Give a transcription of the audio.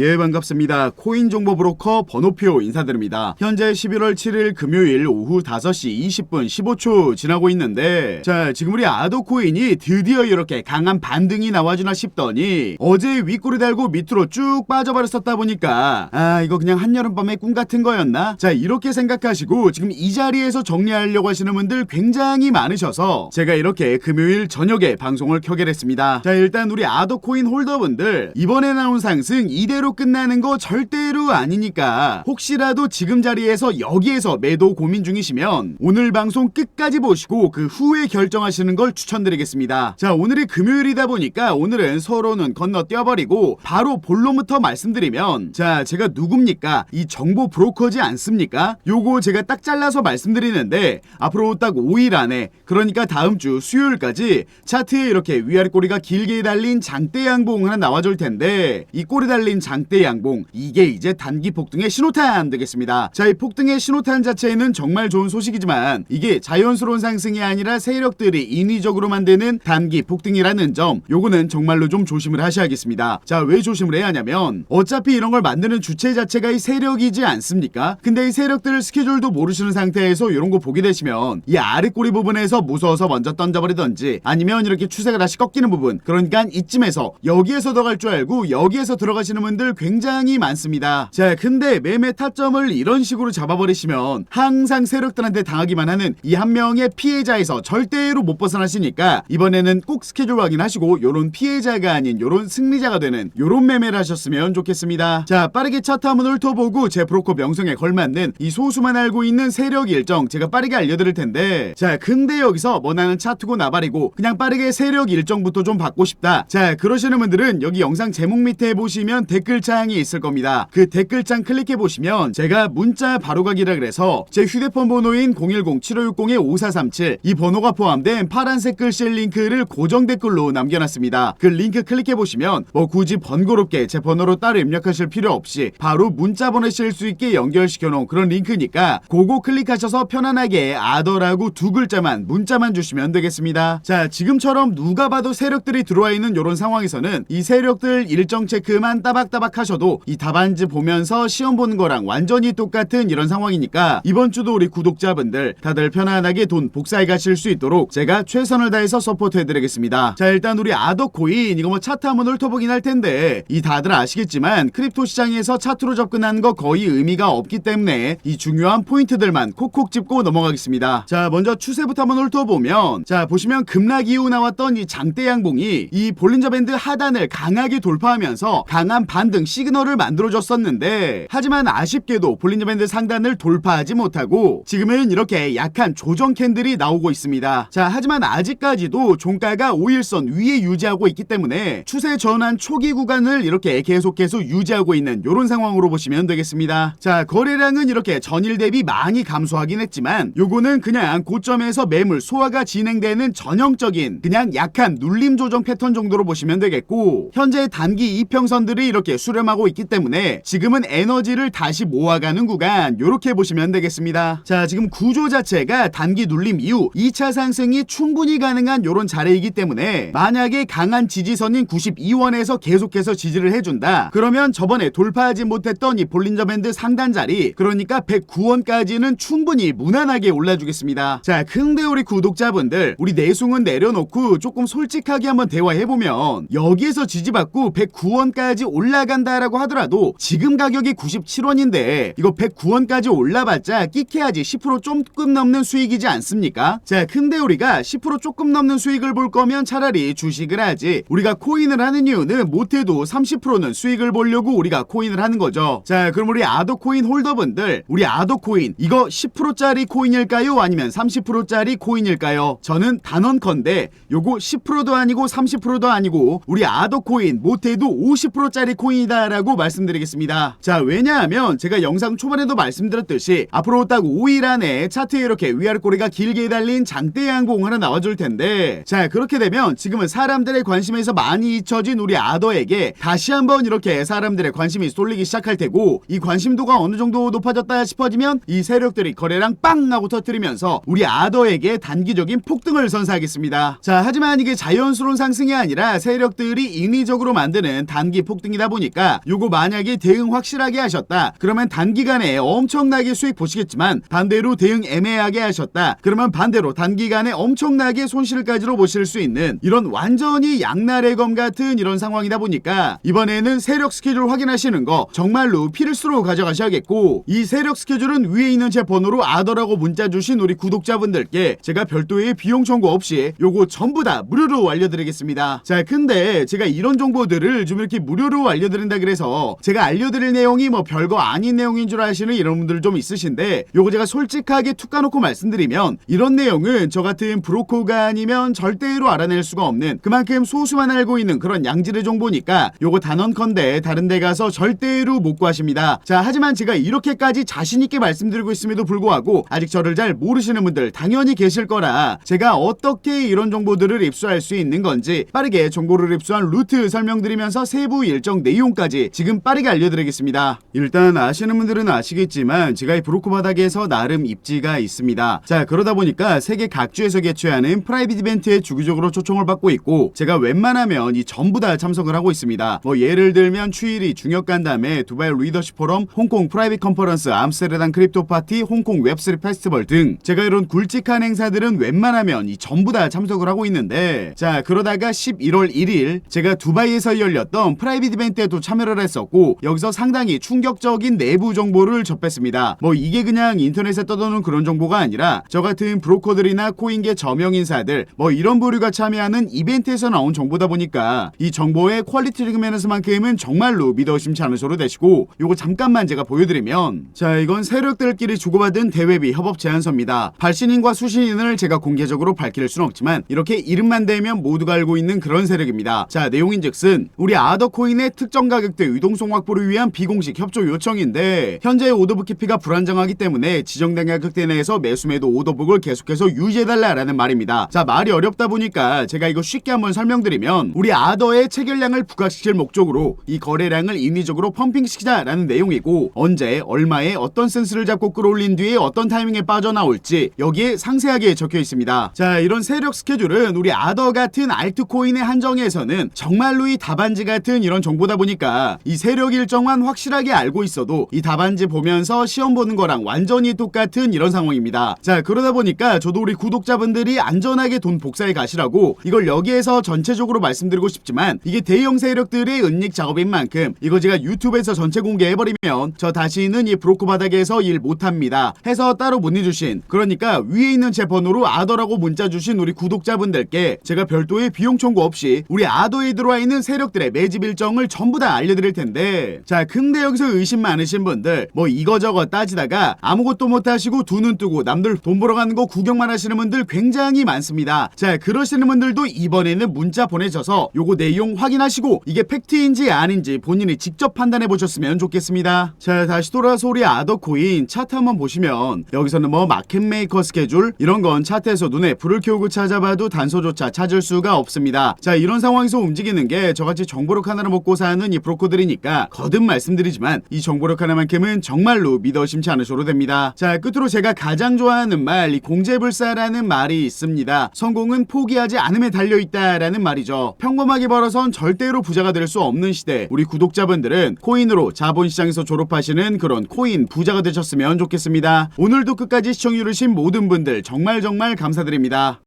예 반갑습니다. 코인 정보 브로커 번호표 인사드립니다. 현재 11월 7일 금요일 오후 5시 20분 15초 지나고 있는데 자 지금 우리 아도 코인이 드디어 이렇게 강한 반등이 나와주나 싶더니 어제 윗꼬리 달고 밑으로 쭉 빠져버렸었다 보니까 아 이거 그냥 한여름밤의 꿈 같은 거였나? 자 이렇게 생각하시고 지금 이 자리에서 정리하려고 하시는 분들 굉장히 많으셔서 제가 이렇게 금요일 저녁에 방송을 켜게 됐습니다. 자 일단 우리 아도 코인 홀더분들 이번에 나온 상승 이대로 끝나는 거 절대로 아니니까 혹시라도 지금 자리에서 여기에서 매도 고민 중이시면 오늘 방송 끝까지 보시고 그 후에 결정하시는 걸 추천드리겠습니다. 자 오늘이 금요일이다 보니까 오늘은 서로는 건너뛰어버리고 바로 본론부터 말씀드리면 자 제가 누굽니까 이 정보 브로커지 않습니까? 요거 제가 딱 잘라서 말씀드리는데 앞으로 딱 5일 안에 그러니까 다음 주 수요일까지 차트에 이렇게 위아래 꼬리가 길게 달린 장대 양봉 하나 나와줄 텐데 이 꼬리 달린 장대 양봉 이게 이제 단기 폭등의 신호탄 되겠습니다. 자 이 폭등의 신호탄 자체는 정말 좋은 소식이지만 이게 자연스러운 상승이 아니라 세력들이 인위적으로 만드는 단기 폭등이라는 점 요거는 정말로 좀 조심을 하셔야겠습니다. 자 왜 조심을 해야 하냐면 어차피 이런 걸 만드는 주체 자체가 이 세력이지 않습니까? 근데 이 세력들 스케줄도 모르시는 상태에서 이런 거 보게 되시면 이 아래 꼬리 부분에서 무서워서 먼저 던져버리던지 아니면 이렇게 추세가 다시 꺾이는 부분 그러니까 이쯤에서 여기에서 더 갈 줄 알고 여기에서 들어가시는 분들 굉장히 많습니다. 자 근데 매매 타점을 이런 식으로 잡아버리시면 항상 세력들한테 당하기만 하는 이 한 명의 피해자에서 절대로 못 벗어나시니까 이번에는 꼭 스케줄 확인하시고 요런 피해자가 아닌 요런 승리자가 되는 요런 매매를 하셨으면 좋겠습니다. 자 빠르게 차트 한번 훑어보고 제 브로커 명성에 걸맞는 이 소수만 알고 있는 세력 일정 제가 빠르게 알려드릴 텐데 자 근데 여기서 뭐 나는 차트고 나발이고 그냥 빠르게 세력 일정부터 좀 받고 싶다. 자 그러시는 분들은 여기 영상 제목 밑에 보시면 댓글 창이 있을 겁니다. 그 댓글창 클릭해 보시면 제가 문자 바로가기라 그래서 제 휴대폰 번호인 010-7560-5437 이 번호가 포함된 파란색 글씨 링크를 고정 댓글로 남겨놨습니다. 그 링크 클릭해 보시면 뭐 굳이 번거롭게 제 번호로 따로 입력하실 필요 없이 바로 문자 보내실 수 있게 연결시켜 놓은 그런 링크니까 그거 클릭하셔서 편안하게 아더라고 두 글자만 문자만 주시면 되겠습니다. 자 지금처럼 누가 봐도 세력들이 들어와 있는 이런 상황에서는 이 세력들 일정 체크만 따박따박 하셔도 이 답안지 보면서 시험 보는 거랑 완전히 똑같은 이런 상황이니까 이번 주도 우리 구독자분들 다들 편안하게 돈 복사해 가실 수 있도록 제가 최선을 다해서 서포트 해드리겠습니다. 자 일단 우리 아더코인 이거 뭐 차트 한번 훑어보긴 할 텐데 이 다들 아시겠지만 크립토 시장에서 차트로 접근하는 거 거의 의미가 없기 때문에 이 중요한 포인트들만 콕콕 짚고 넘어가겠습니다. 자 먼저 추세부터 한번 훑어보면 자 보시면 급락 이후 나왔던 이 장대 양봉이 이 볼린저 밴드 하단을 강하게 돌파하면서 강한 반등 시그널을 만들어줬었는데 하지만 아쉽게도 볼린저 밴드 상단을 돌파하지 못하고 지금은 이렇게 약한 조정 캔들이 나오고 있습니다. 자 하지만 아직까지도 종가가 5일선 위에 유지하고 있기 때문에 추세 전환 초기 구간을 이렇게 계속해서 유지하고 있는 이런 상황으로 보시면 되겠습니다. 자 거래량은 이렇게 전일 대비 많이 감소하긴 했지만 요거는 그냥 고점에서 매물 소화가 진행되는 전형적인 그냥 약한 눌림 조정 패턴 정도로 보시면 되겠고 현재 단기 이평선들이 이렇게 수렴하고 있기 때문에 지금은 에너지를 다시 모아가는 구간 요렇게 보시면 되겠습니다. 자 지금 구조 자체가 단기 눌림 이후 2차 상승이 충분히 가능한 요런 자리이기 때문에 만약에 강한 지지선인 92원에서 계속해서 지지를 해준다 그러면 저번에 돌파하지 못했던 이 볼린저 밴드 상단 자리 그러니까 109원까지는 충분히 무난하게 올라주겠습니다. 자 근데 우리 구독자분들 우리 내숭은 내려놓고 조금 솔직하게 한번 대화해보면 여기에서 지지받고 109원까지 올라간다라고 하더라도 지금 가격이 97원인데 이거 109원까지 올라봤자 끼케야지 10% 조금 넘는 수익이지 않습니까? 자 근데 우리가 10% 조금 넘는 수익을 볼 거면 차라리 주식을 하지 우리가 코인을 하는 이유는 못해도 30%는 수익을 보려고 우리가 코인을 하는 거죠. 자 그럼 우리 아도코인 홀더분들 우리 아도코인 이거 10%짜리 코인일까요? 아니면 30%짜리 코인일까요? 저는 단언컨대 요거 10%도 아니고 30%도 아니고 우리 아도코인 못해도 50%짜리 코인 이다라고 말씀드리겠습니다. 자 왜냐하면 제가 영상 초반에도 말씀드렸듯이 앞으로 딱 5일 안에 차트에 이렇게 위아래 꼬리가 길게 달린 장대 양봉 하나 나와줄 텐데 자 그렇게 되면 지금은 사람들의 관심에서 많이 잊혀진 우리 아더에게 다시 한번 이렇게 사람들의 관심이 쏠리기 시작할 테고 이 관심도가 어느 정도 높아졌다 싶어지면 이 세력들이 거래량 빵 하고 터뜨리면서 우리 아더에게 단기적인 폭등을 선사하겠습니다. 자 하지만 이게 자연스러운 상승이 아니라 세력들이 인위적으로 만드는 단기 폭등이다 보니 보니까 요거 만약에 대응 확실하게 하셨다. 그러면 단기간에 엄청나게 수익 보시겠지만 반대로 대응 애매하게 하셨다. 그러면 반대로 단기간에 엄청나게 손실까지로 보실 수 있는 이런 완전히 양날의 검 같은 이런 상황이다 보니까 이번에는 세력 스케줄 확인하시는 거 정말로 필수로 가져가셔야겠고 이 세력 스케줄은 위에 있는 제 번호로 아더라고 문자 주신 우리 구독자분들께 제가 별도의 비용 청구 없이 요거 전부 다 무료로 알려드리겠습니다. 자 근데 제가 이런 정보들을 좀 이렇게 무료로 알려드 린다 그래서 제가 알려드릴 내용이 뭐 별거 아닌 내용인 줄 아시는 이런 분들 좀 있으신데 요거 제가 솔직하게 툭 까놓고 말씀드리면 이런 내용은 저 같은 브로커가 아니면 절대로 알아낼 수가 없는 그만큼 소수만 알고 있는 그런 양질의 정보니까 요거 단언컨대 다른 데 가서 절대로 못 구하십니다. 자 하지만 제가 이렇게까지 자신있게 말씀드리고 있음에도 불구하고 아직 저를 잘 모르시는 분들 당연히 계실 거라 제가 어떻게 이런 정보들을 입수할 수 있는 건지 빠르게 정보를 입수한 루트 설명드리면서 세부 일정 내용 까지 지금 빠르게 알려드리겠습니다. 일단 아시는 분들은 아시겠지만 제가 이 브로커 바닥에서 나름 입지가 있습니다. 자 그러다 보니까 세계 각주에서 개최하는 프라이빗 이벤트에 주기적으로 초청을 받고 있고 제가 웬만하면 이 전부 다 참석을 하고 있습니다. 뭐 예를 들면 추일이 중역 간담회 두바이 리더십 포럼 홍콩 프라이빗 컨퍼런스 암스테르담 크립토 파티 홍콩 웹3 페스티벌 등 제가 이런 굵직한 행사들은 웬만하면 이 전부 다 참석을 하고 있는데 자 그러다가 11월 1일 제가 두바이에서 열렸던 프라이빗 이벤트에 도 참여를 했었고 여기서 상당히 충격적인 내부 정보를 접했습니다. 뭐 이게 그냥 인터넷에 떠도는 그런 정보가 아니라 저 같은 브로커들이나 코인계 저명 인사들 뭐 이런 부류가 참여하는 이벤트에서 나온 정보다 보니까 이 정보의 퀄리티 측면에서만큼은 정말로 믿어 의심치 않으셔도 되시고 요거 잠깐만 제가 보여드리면 자 이건 세력들끼리 주고받은 대회비 협업 제안서입니다. 발신인과 수신인을 제가 공개적으로 밝힐 수는 없지만 이렇게 이름만 대면 모두가 알고 있는 그런 세력입니다. 자 내용인즉슨 우리 아더코인의 특정 가격대 유동성 확보를 위한 비공식 협조 요청인데 현재 오더북 깊이가 불안정하기 때문에 지정된 가격대 내에서 매수매도 오더북을 계속해서 유지해달라라는 말입니다. 자 말이 어렵다 보니까 제가 이거 쉽게 한번 설명드리면 우리 아더의 체결량을 부각시킬 목적으로 이 거래량을 인위적으로 펌핑시키자라는 내용이고 언제 얼마에 어떤 센스를 잡고 끌어올린 뒤에 어떤 타이밍에 빠져나올지 여기에 상세하게 적혀 있습니다. 자 이런 세력 스케줄은 우리 아더 같은 알트코인의 한정에서는 정말로 이 답안지 같은 이런 정보다 보니 까 이 세력 일정만 확실하게 알고 있어도 이 답안지 보면서 시험 보는 거랑 완전히 똑같은 이런 상황입니다. 자 그러다 보니까 저도 우리 구독자분들이 안전하게 돈 복사해 가시라고 이걸 여기에서 전체적으로 말씀드리고 싶지만 이게 대형 세력들의 은닉 작업인 만큼 이거 제가 유튜브에서 전체 공개해버리면 저 다시는 이 브로커 바닥에서 일 못합니다. 해서 따로 문의주신 그러니까 위에 있는 제 번호로 아더라고 문자 주신 우리 구독자분들께 제가 별도의 비용 청구 없이 우리 아더에 들어와 있는 세력들의 매집 일정을 전부 다 알려드릴 텐데. 자 근데 여기서 의심 많으신 분들 뭐 이거저거 따지다가 아무것도 못하시고 두 눈 뜨고 남들 돈 벌어 가는 거 구경만 하시는 분들 굉장히 많습니다. 자 그러시는 분들도 이번에는 문자 보내셔서 요거 내용 확인하시고 이게 팩트인지 아닌지 본인이 직접 판단해 보셨으면 좋겠습니다. 자 다시 돌아서 우리 아더코인 차트 한번 보시면 여기서는 뭐 마켓메이커 스케줄 이런 건 차트에서 눈에 불을 켜고 찾아봐도 단서조차 찾을 수가 없습니다. 자 이런 상황에서 움직이는 게 저같이 정보력 하나를 먹고 사는 이 브로커들이니까 거듭 말씀드리지만 이 정보력 하나만큼은 정말로 믿어 심치 않으셔도 됩니다. 자 끝으로 제가 가장 좋아하는 말 이 공제불사라는 말이 있습니다. 성공은 포기하지 않음에 달려있다라는 말이죠. 평범하게 벌어선 절대로 부자가 될 수 없는 시대. 우리 구독자분들은 코인으로 자본시장에서 졸업하시는 그런 코인 부자가 되셨으면 좋겠습니다. 오늘도 끝까지 시청해주신 모든 분들 정말 정말 감사드립니다